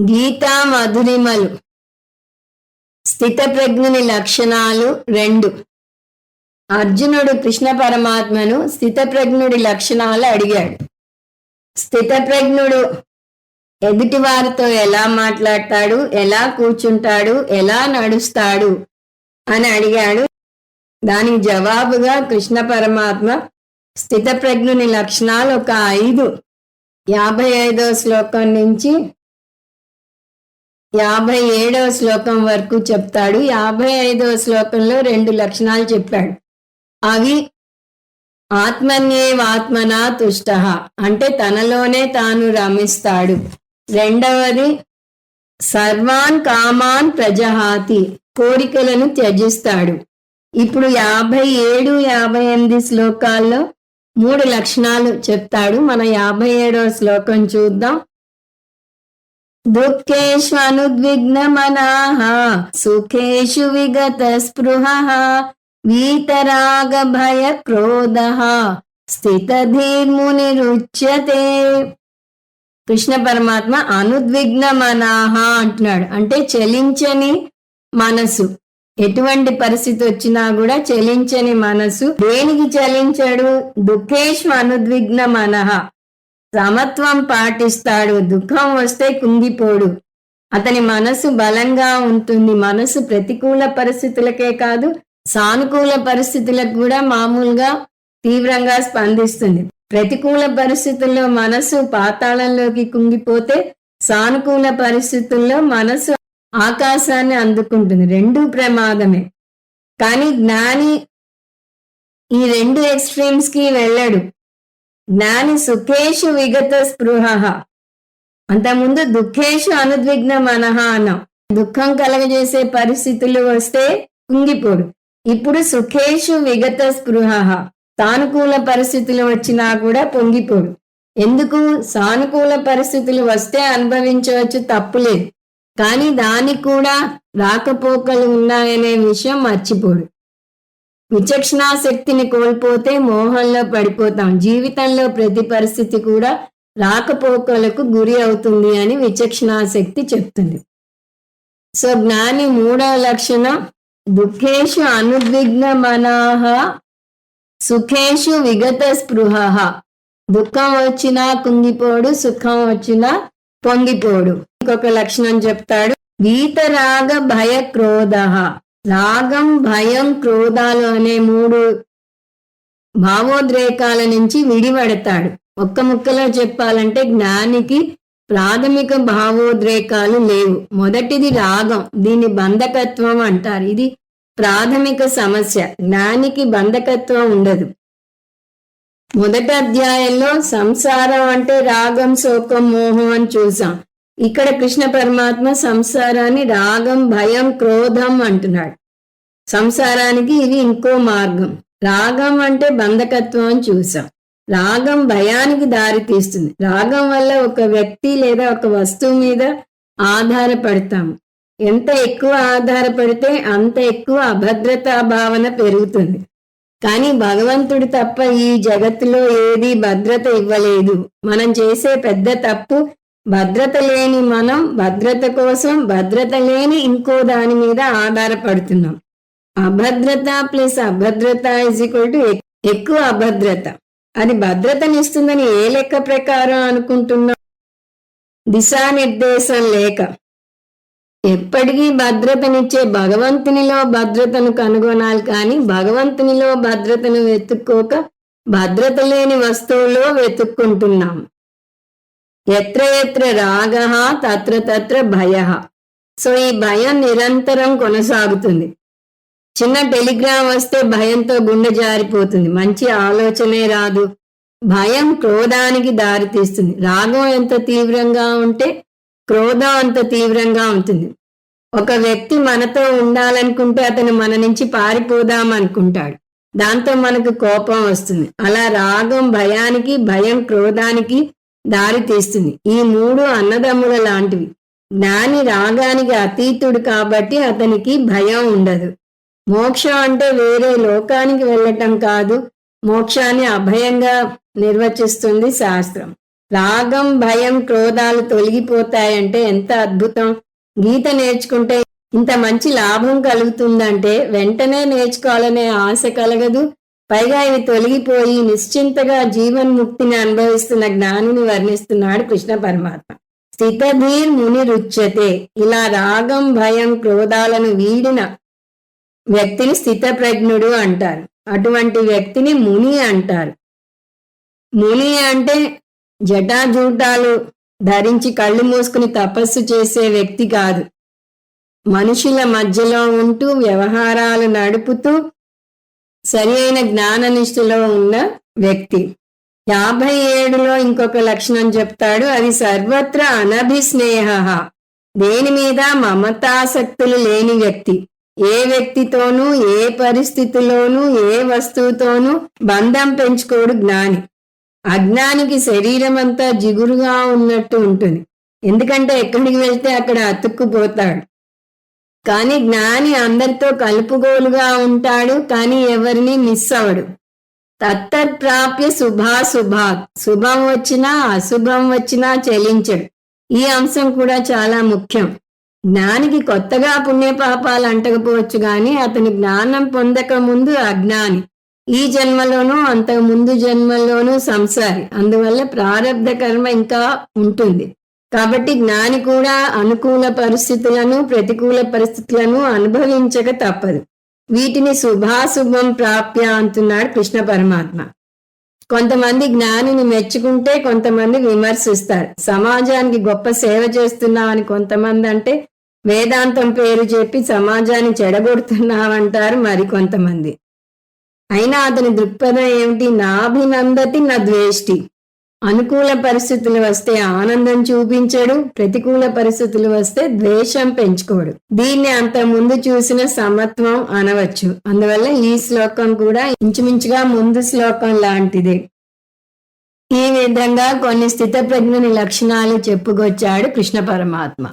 గీతా మధురిమలు స్థితప్రజ్ఞుని లక్షణాలు రెండు. అర్జునుడు కృష్ణ పరమాత్మను స్థితప్రజ్ఞుడి లక్షణాలు అడిగాడు. స్థితప్రజ్ఞుడు ఎదుటి వారితో ఎలా మాట్లాడతాడు ఎలా కూర్చుంటాడు ఎలా నడుస్తాడు అని అడిగాడు. దానికి జవాబుగా కృష్ణ పరమాత్మ స్థితప్రజ్ఞుని లక్షణాలు ఒక ఐదు. యాభై ఐదో శ్లోకం నుంచి యాభై ఏడవ శ్లోకం వరకు చెప్తాడు. యాభై ఐదవ శ్లోకంలో రెండు లక్షణాలు చెప్పాడు. అవి ఆత్మన్యేవాత్మనా తుష్ట అంటే తనలోనే తాను రమిస్తాడు. రెండవది సర్వాన్ కామాన్ ప్రజహాతి కోరికలను త్యజిస్తాడు. ఇప్పుడు యాభై ఏడు యాభై ఎనిమిది శ్లోకాల్లో మూడు లక్షణాలు చెప్తాడు. మన యాభై ఏడవ శ్లోకం చూద్దాం. దుఃఖేషు అనుద్విగ్నమనాః సుఖేషు విగత స్పృహ వీతరాగ భయ క్రోధ స్థితధీర్మునిరుచ్యతే కృష్ణ పరమాత్మ అనుద్విగ్నమనాహ అంటున్నాడు. అంటే చలించని మనసు. ఎటువంటి పరిస్థితి వచ్చినా కూడా చలించని మనసు. దేనికి చలించాడు? దుఃఖేష్ అనుద్విగ్న మనహ సమత్వం పాటిస్తాడు దుఃఖం వస్తే కుంగిపోడు. అతని మనసు బలంగా ఉంటుంది. మనసు ప్రతికూల పరిస్థితులకే కాదు సానుకూల పరిస్థితులకు కూడా మామూలుగా తీవ్రంగా స్పందిస్తుంది. ప్రతికూల పరిస్థితుల్లో మనసు పాతాళంలోకి కుంగిపోతే సానుకూల పరిస్థితుల్లో మనసు ఆకాశాన్ని అందుకుంటుంది. రెండు ప్రమాదమే. కానీ జ్ఞాని ఈ రెండు ఎక్స్ట్రీమ్స్కి వెళ్ళాడు. జ్ఞాని సుఖేషు విగత స్పృహ. అంతకుముందు దుఃఖేషు అనుద్విగ్న మనహ అన్నాం. దుఃఖం కలగజేసే పరిస్థితులు వస్తే కుంగిపోడు. ఇప్పుడు సుఖేషు విగత స్పృహ. సానుకూల పరిస్థితులు వచ్చినా కూడా పొంగిపోడు. ఎందుకు? సానుకూల పరిస్థితులు వస్తే అనుభవించవచ్చు తప్పులేదు కానీ దానికి కూడా రాకపోకలు ఉన్నాయనే విషయం మర్చిపోడు. విచక్షణా శక్తిని కోల్పోతే మోహంలో పడిపోతాం. జీవితంలో ప్రతి పరిస్థితి కూడా రాకపోకలకు గురి అవుతుంది అని విచక్షణా శక్తి చెప్తుంది. సో జ్ఞాని మూడవ లక్షణం దుఃఖేషు అనుద్విగ్న మనాహ సుఖేషు విగత స్పృహ. దుఃఖం వచ్చినా కుంగిపోడు సుఖం వచ్చినా పొంగిపోడు. ఇంకొక లక్షణం చెప్తాడు వీతరాగ భయ క్రోధ రాగం భయం క్రోధాలు అనే మూడు భావోద్రేకాల నుంచి విడిపడతాడు. ఒక్క ముక్కలో చెప్పాలంటే జ్ఞానికి ప్రాథమిక భావోద్రేకాలు లేవు. మొదటిది రాగం దీన్ని బంధకత్వం అంటారు. ఇది ప్రాథమిక సమస్య జ్ఞానికి బంధకత్వం ఉండదు. మొదటి అధ్యాయంలో సంసారం అంటే రాగం శోకం మోహం అని చూసాం. ఇక్కడ కృష్ణ పరమాత్మ సంసారాన్ని రాగం భయం క్రోధం అంటున్నాడు. సంసారానికి ఇది ఇంకో మార్గం. రాగం అంటే బంధకత్వం అని చూసాం. రాగం భయానికి దారి తీస్తుంది. రాగం వల్ల ఒక వ్యక్తి లేదా ఒక వస్తువు మీద ఆధారపడతాము. ఎంత ఎక్కువ ఆధారపడితే అంత ఎక్కువ అభద్రతా భావన పెరుగుతుంది. కానీ భగవంతుడు తప్ప ఈ జగత్తులో ఏది భద్రత ఇవ్వలేదు. మనం చేసే పెద్ద తప్పు భద్రత లేని మనం భద్రత కోసం భద్రత లేని ఇంకో దాని మీద ఆధారపడుతున్నాం. అభద్రత ప్లస్ అభద్రత ఇజ్ ఈక్వల్ టు ఎక్కువ అభద్రత. అది భద్రతనిస్తుందని ఏ లెక్క ప్రకారం అనుకుంటున్నాం? దిశానిర్దేశం లేక. ఎప్పటికీ భద్రతనిచ్చే భగవంతునిలో భద్రతను కనుగొనాలి కానీ భగవంతునిలో భద్రతను వెతుక్కోక భద్రత లేని వస్తువుల్లో వెతుక్కుంటున్నాం. ఎత్ర ఎత్ర రాగ తత్ర తత్ర భయ. సో ఈ భయం నిరంతరం కొనసాగుతుంది. చిన్న టెలిగ్రామ్ వస్తే భయంతో గుండె జారిపోతుంది. మంచి ఆలోచనే రాదు. భయం క్రోధానికి దారితీస్తుంది రాగం ఎంత తీవ్రంగా ఉంటే క్రోధం అంత తీవ్రంగా ఉంటుంది. ఒక వ్యక్తి మనతో ఉండాలనుకుంటే అతను మన నుంచి పారిపోదాం అనుకుంటాడు. దాంతో మనకు కోపం వస్తుంది. అలా రాగం భయానికి భయం క్రోధానికి దారి తీస్తుంది. ఈ మూడు అన్నదమ్ముల లాంటివి. జ్ఞాని రాగానికి అతీతుడు కాబట్టి అతనికి భయం ఉండదు. మోక్షం అంటే వేరే లోకానికి వెళ్ళటం కాదు. మోక్షాన్ని అభయంగా నిర్వచిస్తుంది శాస్త్రం. రాగం భయం క్రోధాలు తొలగిపోతాయంటే ఎంత అద్భుతం. గీత నేర్చుకుంటే ఇంత మంచి లాభం కలుగుతుందంటే వెంటనే నేర్చుకోవాలనే ఆశ కలగదు. పైగా ఇవి తొలగిపోయి నిశ్చింతగా జీవన్ముక్తిని అనుభవిస్తున్న జ్ఞానిని వర్ణిస్తున్నాడు కృష్ణ పరమాత్మ. స్థితధీర్ ముని రుచ్యతే. ఇలా రాగం భయం క్రోధాలను వీడిన వ్యక్తిని స్థితప్రజ్ఞుడు అంటారు. అటువంటి వ్యక్తిని ముని అంటారు. ముని అంటే జటాజూటాలు ధరించి కళ్ళు మూసుకుని తపస్సు చేసే వ్యక్తి కాదు. మనుషుల మధ్యలో ఉంటూ వ్యవహారాలు నడుపుతూ సరి అయిన జ్ఞాననిష్ఠలో ఉన్న వ్యక్తి. యాభై ఏడులో ఇంకొక లక్షణం చెప్తాడు అది సర్వత్ర అనభిస్నేహ. దేని మీద మమతాసక్తులు లేని వ్యక్తి. ఏ వ్యక్తితోనూ ఏ పరిస్థితిలోనూ ఏ వస్తువుతోనూ బంధం పెంచుకోడు జ్ఞాని. అజ్ఞానికి శరీరం అంతా జిగురుగా ఉన్నట్టు ఉంటుంది. ఎందుకంటే ఎక్కడికి వెళ్తే అక్కడ అతుక్కుపోతాడు. కానీ జ్ఞాని అందరితో కలుపుగోలుగా ఉంటాడు కానీ ఎవరిని మిస్ అవడు తత్తత్ప్రాప్య శుభాశుభాత్. శుభం వచ్చినా అశుభం వచ్చినా చెలించడు. ఈ అంశం కూడా చాలా ముఖ్యం. జ్ఞానికి కొత్తగా పుణ్యపాపాలు అంటకపోవచ్చు కానీ అతని జ్ఞానం పొందక ముందు అజ్ఞాని. ఈ జన్మలోనూ అంతకు ముందు జన్మలోనూ సంసారి. అందువల్ల ప్రారంధ కర్మ ఇంకా ఉంటుంది. కాబట్టి జ్ఞాని కూడా అనుకూల పరిస్థితులను ప్రతికూల పరిస్థితులను అనుభవించక తప్పదు. వీటిని శుభాశుభం ప్రాప్య అంటున్నాడు కృష్ణ పరమాత్మ. కొంతమంది జ్ఞానిని మెచ్చుకుంటే కొంతమంది విమర్శిస్తారు. సమాజానికి గొప్ప సేవ చేస్తున్నామని కొంతమంది అంటే వేదాంతం పేరు చెప్పి సమాజాన్ని చెడగొడుతున్నామంటారు మరి కొంతమంది. అయినా అతని దృక్పథం ఏమిటి? నాభినందతి నా ద్వేష్టి. అనుకూల పరిస్థితులు వస్తే ఆనందం చూపించడు ప్రతికూల పరిస్థితులు వస్తే ద్వేషం పెంచుకోడు. దీన్ని అంత ముందు చూసిన సమత్వం అనవచ్చు. అందువల్ల ఈ శ్లోకం కూడా ఇంచుమించుగా ముందు శ్లోకం లాంటిదే. ఈ విధంగా కొన్ని స్థితప్రజ్ఞని లక్షణాలు చెప్పుకొచ్చాడు కృష్ణ పరమాత్మ.